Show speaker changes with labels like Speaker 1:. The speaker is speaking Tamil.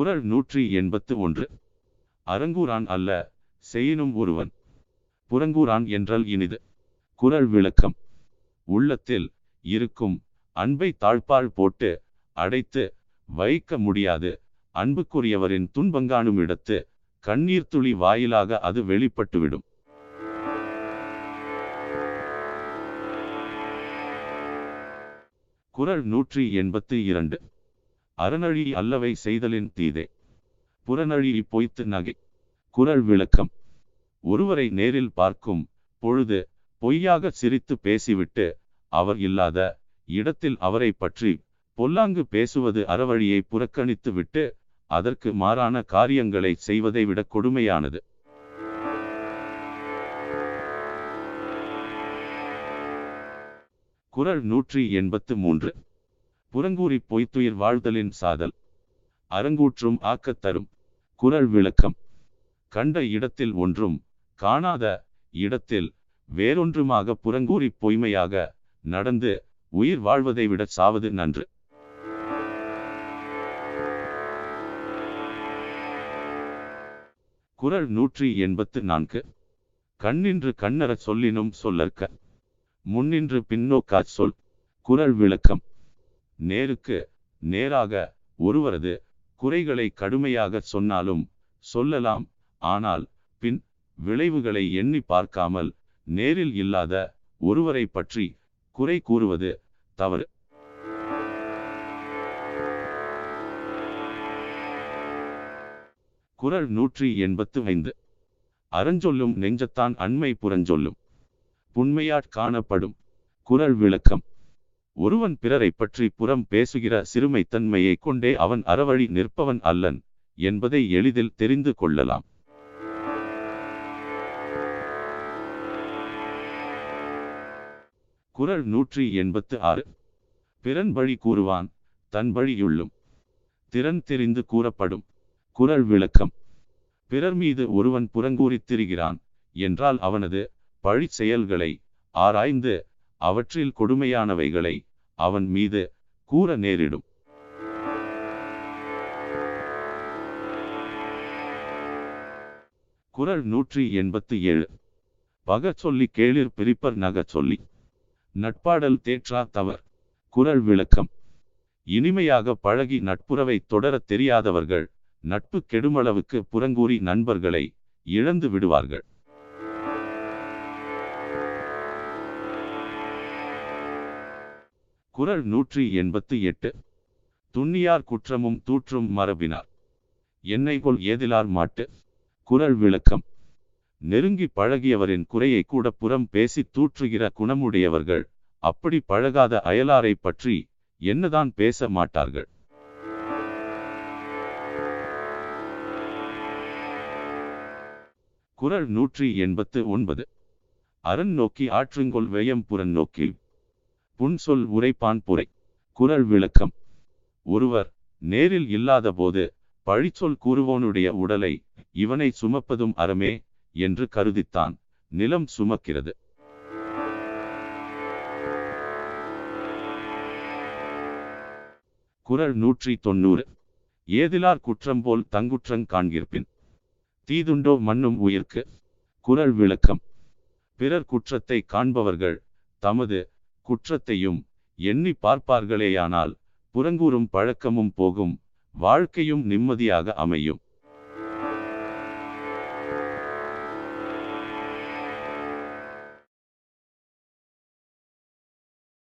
Speaker 1: குரல் நூற்றி எண்பத்து ஒன்று. அரங்கூரான் அல்ல செய்யினும் ஒருவன். புறங்கூரான் என்றால் இனிது. குரல் விளக்கம். உள்ளத்தில் இருக்கும் அன்பை தாழ்பால் போட்டு அடைத்து வைக்க முடியாது. அன்புக்குரியவரின் துன்பங்காணும் இடத்து கண்ணீர் துளி வாயிலாக அது வெளிப்பட்டுவிடும். குரல் நூற்றி எண்பத்து இரண்டு. அறநழி அல்லவை செய்தலின் தீதே. புறநழி பொய்த்து நகை. குரல் விளக்கம். ஒருவரை நேரில் பார்க்கும் பொழுது பொய்யாக சிரித்து பேசிவிட்டு அவர் இல்லாத இடத்தில் அவரை பற்றி பொல்லாங்கு பேசுவது அறவழியை புறக்கணித்து விட்டு அதற்கு மாறான காரியங்களை செய்வதை விட கொடுமையானது. குறள் நூற்றி எண்பத்து மூன்று. புறங்கூறி பொய்த்துயிர் வாழ்தலின் சாதல். அரங்கூற்றும் ஆக்கத்தரும் குரல் விளக்கம். கண்ட இடத்தில் ஒன்றும் காணாத இடத்தில் வேறொன்றுமாக புறங்கூறி பொய்மையாக நடந்து உயிர் வாழ்வதை விட சாவது நன்று. குரல் நூற்றி எண்பத்து நான்கு. கண்ணின்று கண்ணற சொல்லினும் சொல்லற்க. முன்னின்று பின்னோக்காச் சொல். குரல் விளக்கம். நேருக்கு நேராக ஒருவரது குறைகளை கடுமையாக சொன்னாலும் சொல்லலாம். ஆனால் பின் விளைவுகளை எண்ணி பார்க்காமல் நேரில் இல்லாத ஒருவரை பற்றி குறை கூறுவது தவறு. குறள் நூற்றி எண்பத்து ஐந்து. அறஞ்சொல்லும் நெஞ்சத்தான் அண்மை புறஞ்சொல்லும். புண்மையாட் காணப்படும் குறள் விளக்கம். ஒருவன் பிறரை பற்றி புறம் பேசுகிற சிறுமைத்தன்மையை கொண்டே அவன் அறவழி நிற்பவன் அல்லன் என்பதை எளிதில் தெரிந்து கொள்ளலாம். குறள் நூற்றி எண்பத்து ஆறு. பிறன் வழி கூறுவான் தன் வழியுள்ளும் திறன் தெரிந்து கூறப்படும். குரல் விளக்கம். பிறர் மீது ஒருவன் புறங்கூறித் திரிகிறான் என்றால் அவனது பழி செயல்களை ஆராய்ந்து அவற்றில் கொடுமையானவைகளை அவன் மீது கூற நேரிடும். குறள் நூற்றி எண்பத்து ஏழு. பக சொல்லி கேளிர் பிரிப்பர் நக சொல்லி. நட்பாடல் தேற்றா தவர். குறள் விளக்கம். இனிமையாக பழகி நட்புறவை தொடரத் தெரியாதவர்கள் நட்பு கெடுமளவுக்கு புறங்கூறி நண்பர்களை இழந்து விடுவார்கள். குரல் நூற்றி எண்பத்து எட்டு. துண்ணியார் குற்றமும் தூற்றும் மரபினார். என்னை போல் ஏதிலார் மாட்டு. குரல் விளக்கம். நெருங்கி பழகியவரின் குறையை கூட புறம் பேசி தூற்றுகிற குணமுடையவர்கள் அப்படி பழகாத அயலாரை பற்றி என்னதான் பேச மாட்டார்கள்? குரல் நூற்றி எண்பத்து ஒன்பது. அரண் நோக்கி ஆற்றுங்கொள் வெயம் புறன் நோக்கி புன்சொல் உரைப்பான் புரை. குரல் விளக்கம். ஒருவர் நேரில் இல்லாதபோது பழிச்சொல் கூறுவோனுடைய உடலை இவனை சுமப்பதும் அறமே என்று கருதித்தான். நிலம் சுமக்கிறது. குரல் நூற்றி தொண்ணூறு. ஏதிலார் குற்றம் போல் தங்குற்றங் காண்கிற்பின். தீதுண்டோ மண்ணும் உயிர்க்கு. குரல் விளக்கம். பிறர் குற்றத்தை காண்பவர்கள் தமது குற்றத்தையும் எண்ணி பார்ப்பார்களேயானால் புறங்கூறும் பழக்கமும் போகும் வாழ்க்கையும் நிம்மதியாக அமையும்.